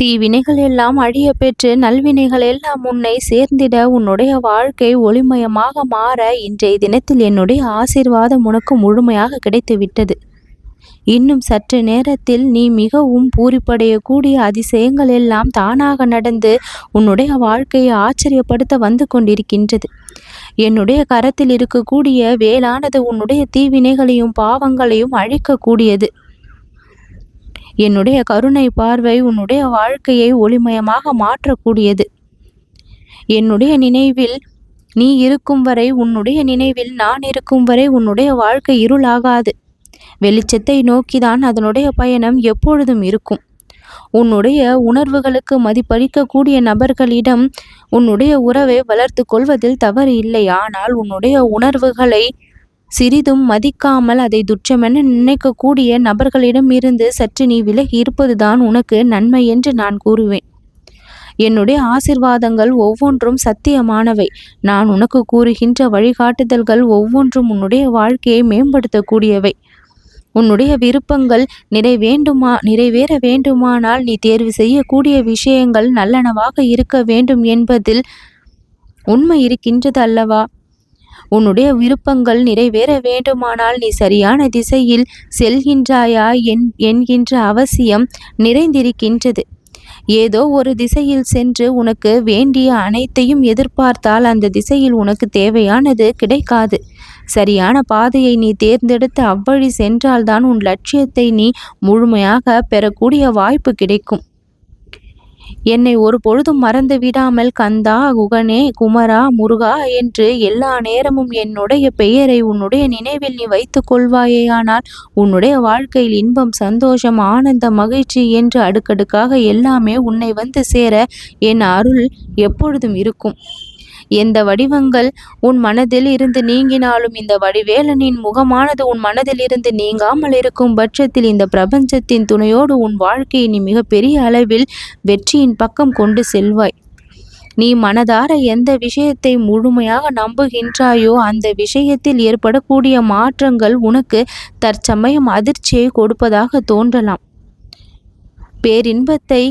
தீவினைகள் எல்லாம் அழிய பெற்று நல்வினைகள் எல்லாம் உன்னை சேர்ந்திட உன்னுடைய வாழ்க்கை ஒளிமயமாக மாற இன்றைய தினத்தில் என்னுடைய ஆசீர்வாதம் உனக்கு முழுமையாக கிடைத்துவிட்டது. இன்னும் சற்று நேரத்தில் நீ மிகவும் பூரிப்படையக்கூடிய அதிசயங்கள் எல்லாம் தானாக நடந்து உன்னுடைய வாழ்க்கையை ஆச்சரியப்படுத்த வந்து கொண்டிருக்கின்றது. என்னுடைய கரத்தில் இருக்கக்கூடிய வேளானது உன்னுடைய தீவினைகளையும் பாவங்களையும் அழிக்கக்கூடியது. என்னுடைய கருணை பார்வை உன்னுடைய வாழ்க்கையை ஒளிமயமாக மாற்றக்கூடியது. என்னுடைய நினைவில் நீ இருக்கும் வரை உன்னுடைய நினைவில் நான் இருக்கும் வரை உன்னுடைய வாழ்க்கை இருளாகாது. வெளிச்சத்தை நோக்கிதான் அதனுடைய பயணம் எப்பொழுதும் இருக்கும். உன்னுடைய உணர்வுகளுக்கு மதிப்பளிக்கக்கூடிய நபர்களிடம் உன்னுடைய உறவை வளர்த்து கொள்வதில் தவறு இல்லை. ஆனால் உன்னுடைய உணர்வுகளை சிறிதும் மதிக்காமல் அதை துச்சமென நினைக்கக்கூடிய நபர்களிடம் இருந்து சற்று நீ விலகி இருப்பதுதான் உனக்கு நன்மை என்று நான் கூறுவேன். என்னுடைய ஆசிர்வாதங்கள் ஒவ்வொன்றும் சத்தியமானவை. நான் உனக்கு கூறுகின்ற வழிகாட்டுதல்கள் ஒவ்வொன்றும் உன்னுடைய வாழ்க்கையை மேம்படுத்தக்கூடியவை. உன்னுடைய விருப்பங்கள் நிறைவேண்டுமா நிறைவேற வேண்டுமானால் நீ தேர்வு செய்யக்கூடிய விஷயங்கள் நல்லனவாக இருக்க வேண்டும் என்பதில் உண்மை இருக்கின்றது அல்லவா உன்னுடைய விருப்பங்கள் நிறைவேற வேண்டுமானால் நீ சரியான திசையில் செல்கின்றாயா என் என்கின்ற அவசியம் நிறைந்திருக்கின்றது. ஏதோ ஒரு திசையில் சென்று உனக்கு வேண்டிய அனைத்தையும் எதிர்பார்த்தால் அந்த திசையில் உனக்கு தேவையானது கிடைக்காது. சரியான பாதையை நீ தேர்ந்தெடுத்து அவ்வழி சென்றால்தான் உன் லட்சியத்தை நீ முழுமையாக பெறக்கூடிய வாய்ப்பு கிடைக்கும். என்னை ஒரு பொழுதும் மறந்து விடாமல் கந்தா குகனே குமரா முருகா என்று எல்லா நேரமும் என்னுடைய பெயரை உன்னுடைய நினைவில் நீ வைத்துக் கொள்வாயேயானால் உன்னுடைய வாழ்க்கையில் இன்பம் சந்தோஷம் ஆனந்த மகிழ்ச்சி என்று அடுக்கடுக்காக எல்லாமே உன்னை வந்து சேர என் அருள் எப்பொழுதும் இருக்கும். எந்த வடிவங்கள் உன் மனதில் இருந்து நீங்கினாலும் இந்த வடிவேலனின் முகமானது உன் மனதில் இருந்து நீங்காமல் இருக்கும் பட்சத்தில் இந்த பிரபஞ்சத்தின் துணையோடு உன் வாழ்க்கையை நீ மிகப்பெரிய அளவில் வெற்றியின் பக்கம் கொண்டு செல்வாய். நீ மனதார எந்த விஷயத்தை முழுமையாக நம்புகின்றாயோ அந்த விஷயத்தில் ஏற்படக்கூடிய மாற்றங்கள் உனக்கு தற்சமயம் அதிர்ச்சியை கொடுப்பதாக தோன்றலாம். பேரின்பத்தை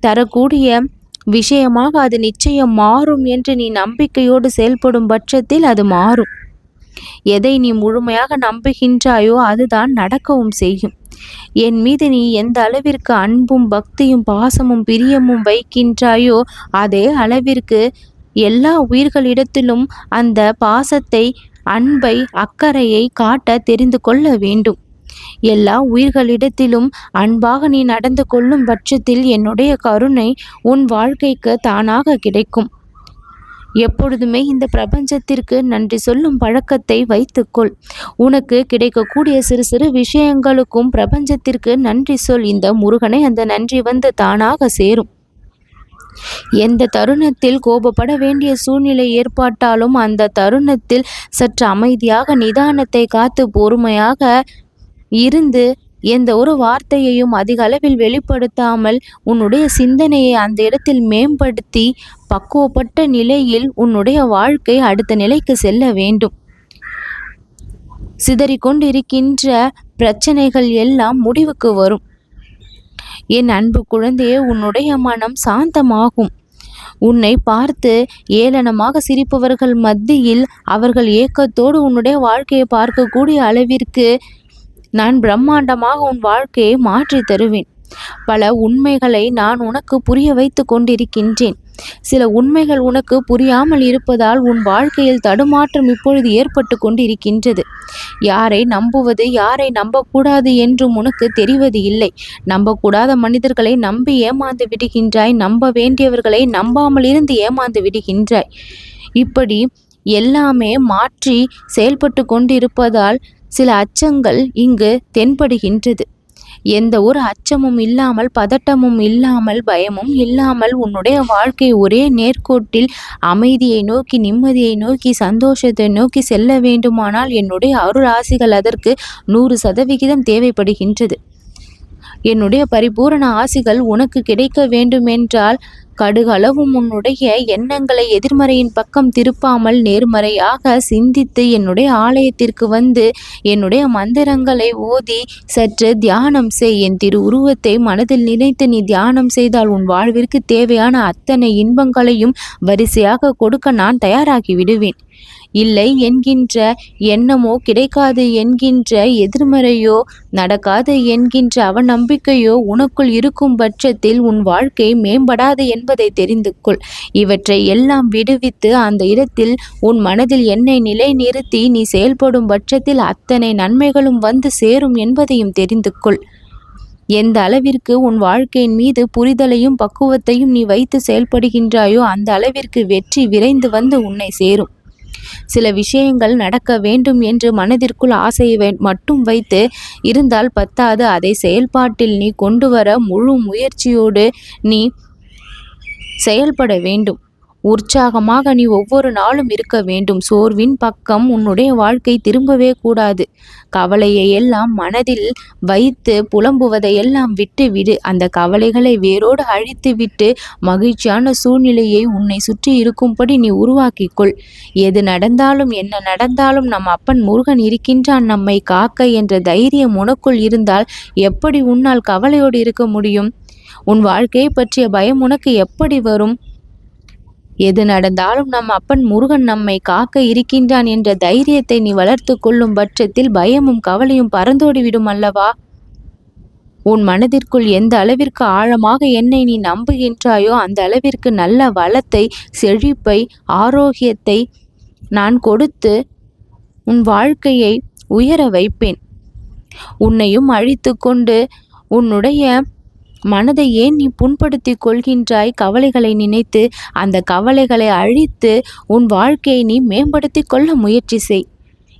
தரக்கூடிய விஷயமாக அது நிச்சயம் மாறும் என்று நீ நம்பிக்கையோடு செயல்படும் பட்சத்தில் அது மாறும். எதை நீ முழுமையாக நம்புகின்றாயோ அதுதான் நடக்கவும் செய்யும். என் மீது நீ எந்த அளவிற்கு அன்பும் பக்தியும் பாசமும் பிரியமும் வைக்கின்றாயோ அதே அளவிற்கு எல்லா உயிர்களிடத்திலும் அந்த பாசத்தை அன்பை அக்கறையை காட்ட தெரிந்து கொள்ள வேண்டும். எல்லா உயிர்களிடத்திலும் அன்பாக நீ நடந்து கொள்ளும் பட்சத்தில் என்னுடைய கருணை உன் வாழ்க்கைக்கு தானாக கிடைக்கும். எப்பொழுதுமே இந்த பிரபஞ்சத்திற்கு நன்றி சொல்லும் பழக்கத்தை வைத்துக்கொள். உனக்கு கிடைக்கக்கூடிய சிறு சிறு விஷயங்களுக்கும் பிரபஞ்சத்திற்கு நன்றி சொல். இந்த முருகனை அந்த நன்றி வந்து தானாக சேரும். எந்த தருணத்தில் கோபப்பட வேண்டிய சூழ்நிலை ஏற்பட்டாலும் அந்த தருணத்தில் சற்று அமைதியாக நிதானத்தை காத்து பொறுமையாக இருந்து எந்த ஒரு வார்த்தையையும் அதிக அளவில் வெளிப்படுத்தாமல் உன்னுடைய சிந்தனையை அந்த இடத்தில் மேம்படுத்தி பக்குவப்பட்ட நிலையில் உன்னுடைய வாழ்க்கை அடுத்த நிலைக்கு செல்ல வேண்டும். சிதறிக்கொண்டிருக்கின்ற பிரச்சனைகள் எல்லாம் முடிவுக்கு வரும். என் அன்பு குழந்தையே உன்னுடைய மனம் சாந்தமாகும். உன்னை பார்த்து ஏளனமாக சிரிப்பவர்கள் மத்தியில் அவர்கள் ஏக்கத்தோடு உன்னுடைய வாழ்க்கையை பார்க்கக்கூடிய அளவிற்கு நான் பிரம்மாண்டமாக உன் வாழ்க்கையை மாற்றி தருவேன். பல உண்மைகளை நான் உனக்கு புரிய வைத்து கொண்டிருக்கின்றேன். சில உண்மைகள் உனக்கு புரியாமல் இருப்பதால் உன் வாழ்க்கையில் தடுமாற்றம் இப்பொழுது ஏற்பட்டு கொண்டிருக்கின்றது. யாரை நம்புவது யாரை நம்பக்கூடாது என்றும் உனக்கு தெரிவது இல்லை. நம்பக்கூடாத மனிதர்களை நம்பி ஏமாந்து விடுகின்றாய். நம்ப வேண்டியவர்களை நம்பாமல் இருந்து ஏமாந்து விடுகின்றாய். இப்படி எல்லாமே மாற்றி செயல்பட்டு கொண்டிருப்பதால் சில அச்சங்கள் இங்கு தென்படுகின்றது. எந்த ஒரு அச்சமும் இல்லாமல் பதட்டமும் இல்லாமல் பயமும் இல்லாமல் உன்னுடைய வாழ்க்கை ஒரே நேர்கோட்டில் அமைதியை நோக்கி நிம்மதியை நோக்கி சந்தோஷத்தை நோக்கி செல்ல வேண்டுமானால் என்னுடைய அருள் ஆசிகள் அதற்கு நூறு சதவிகிதம் தேவைப்படுகின்றது. என்னுடைய பரிபூரண ஆசிகள் உனக்கு கிடைக்க வேண்டுமென்றால் கடுகளவும் உன்னுடைய எண்ணங்களை எதிர்மறையின் பக்கம் திருப்பாமல் நேர்மறையாக சிந்தித்து என்னுடைய ஆலயத்திற்கு வந்து என்னுடைய மந்திரங்களை ஓதி சற்று தியானம் செய். என் திரு உருவத்தை மனதில் நினைத்து நீ தியானம் செய்தால் உன் வாழ்விற்கு தேவையான அத்தனை இன்பங்களையும் வரிசையாக கொடுக்க நான் தயாராகி விடுவேன். இல்லை என்கின்ற எண்ணமோ கிடைக்காது என்கின்ற எதிர்மறையோ நடக்காது என்கின்ற அவநம்பிக்கையோ உனக்குள் இருக்கும் பட்சத்தில் உன் வாழ்க்கை மேம்படாது என்பதை தெரிந்து கொள். இவற்றை எல்லாம் விடுவித்து அந்த இடத்தில் உன் மனதில் என்னை நிலை நிறுத்தி நீ செயல்படும் பட்சத்தில் அத்தனை நன்மைகளும் வந்து சேரும் என்பதையும் தெரிந்து கொள். எந்த அளவிற்கு உன் வாழ்க்கையின் மீது புரிதலையும் பக்குவத்தையும் நீ வைத்து செயல்படுகின்றாயோ அந்த அளவிற்கு வெற்றி விரைந்து வந்து உன்னை சேரும். சில விஷயங்கள் நடக்க வேண்டும் என்று மனதிற்குள் ஆசையை மட்டும் வைத்து இருந்தால் பத்தாது. அதை செயல்பாட்டில் நீ கொண்டு வர முழு முயற்சியோடு நீ செயல்பட வேண்டும். உற்சாகமாக நீ ஒவ்வொரு நாளும் இருக்க வேண்டும். சோர்வின் பக்கம் உன்னுடைய வாழ்க்கை திரும்பவே கூடாது. கவலையை எல்லாம் மனதில் வைத்து புலம்புவதை எல்லாம் விட்டு விடு. அந்த கவலைகளை வேரோடு அழித்து விட்டு மகிழ்ச்சியான சூழ்நிலையை உன்னை சுற்றி இருக்கும்படி நீ உருவாக்கிக்கொள். எது நடந்தாலும் என்ன நடந்தாலும் நம் அப்பன் முருகன் இருக்கின்றான் நம்மை காக்க என்ற தைரியம் உனக்குள் இருந்தால் எப்படி உன்னால் கவலையோடு இருக்க முடியும்? உன் வாழ்க்கையை பற்றிய பயம் உனக்கு எப்படி வரும்? எது நடந்தாலும் நம் அப்பன் முருகன் நம்மை காக்க இருக்கின்றான் என்ற தைரியத்தை நீ வளர்த்து கொள்ளும் பட்சத்தில் பயமும் கவலையும் பறந்தோடி விடும் அல்லவா? உன் மனதிற்குள் எந்த அளவிற்கு ஆழமாக என்னை நீ நம்புகின்றாயோ அந்த அளவிற்கு நல்ல வளத்தை செழிப்பை ஆரோக்கியத்தை நான் கொடுத்து உன் வாழ்க்கையை உயர வைப்பேன். உன்னையும் அழித்து கொண்டு உன்னுடைய மனதை ஏன் நீ புண்படுத்தி கொள்கின்றாய்? கவலைகளை நினைத்து அந்த கவலைகளை அழித்து உன் வாழ்க்கையை நீ மேம்படுத்தி கொள்ள முயற்சி செய்.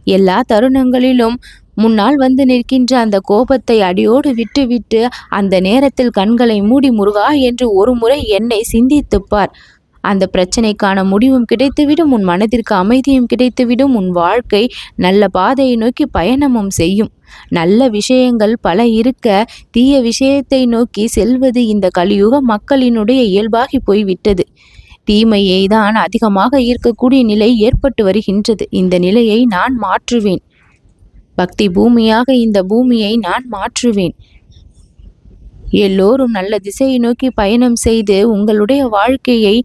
எல்லா தருணங்களிலும் முன்னால் வந்து நிற்கின்ற அந்த கோபத்தை அடியோடு விட்டுவிட்டு அந்த நேரத்தில் கண்களை மூடி முருகா என்று ஒரு முறை என்னை சிந்தித்துப்பார் அந்த பிரச்சனைக்கான முடிவும் கிடைத்துவிடும் உன் மனதிற்கு அமைதியும் கிடைத்துவிடும் உன் வாழ்க்கை நல்ல பாதையை நோக்கி பயணமும் செய்யும். நல்ல விஷயங்கள் பல இருக்க தீய விஷயத்தை நோக்கி செல்வது இந்த கலியுக மக்களினுடைய இயல்பாகி போய்விட்டது. தீமையை தான் அதிகமாக ஈர்க்கக்கூடிய நிலை ஏற்பட்டு வருகின்றது. இந்த நிலையை நான் மாற்றுவேன். பக்தி பூமியாக இந்த பூமியை நான் மாற்றுவேன். எல்லோரும் நல்ல திசையை நோக்கி பயணம் செய்து உங்களுடைய வாழ்க்கையை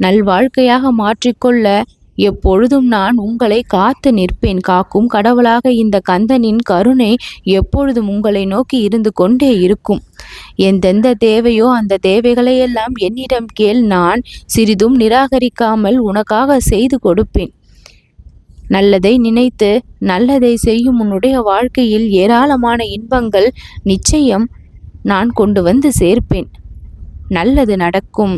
நல்வாழ்க்கையாக மாற்றிக்கொள்ள எப்பொழுதும் நான் உங்களை காத்து நிற்பேன். காக்கும் கடவுளாக இந்த கந்தனின் கருணை எப்பொழுதும் உங்களை நோக்கி இருந்து கொண்டே இருக்கும். எந்தெந்த தேவையோ அந்த தேவைகளையெல்லாம் என்னிடம் கேள். நான் சிறிதும் நிராகரிக்காமல் உனக்காக செய்து கொடுப்பேன். நல்லதை நினைத்து நல்லதை செய்யும் உன்னுடைய வாழ்க்கையில் ஏராளமான இன்பங்கள் நிச்சயம் நான் கொண்டு வந்து சேர்ப்பேன். நல்லது நடக்கும்.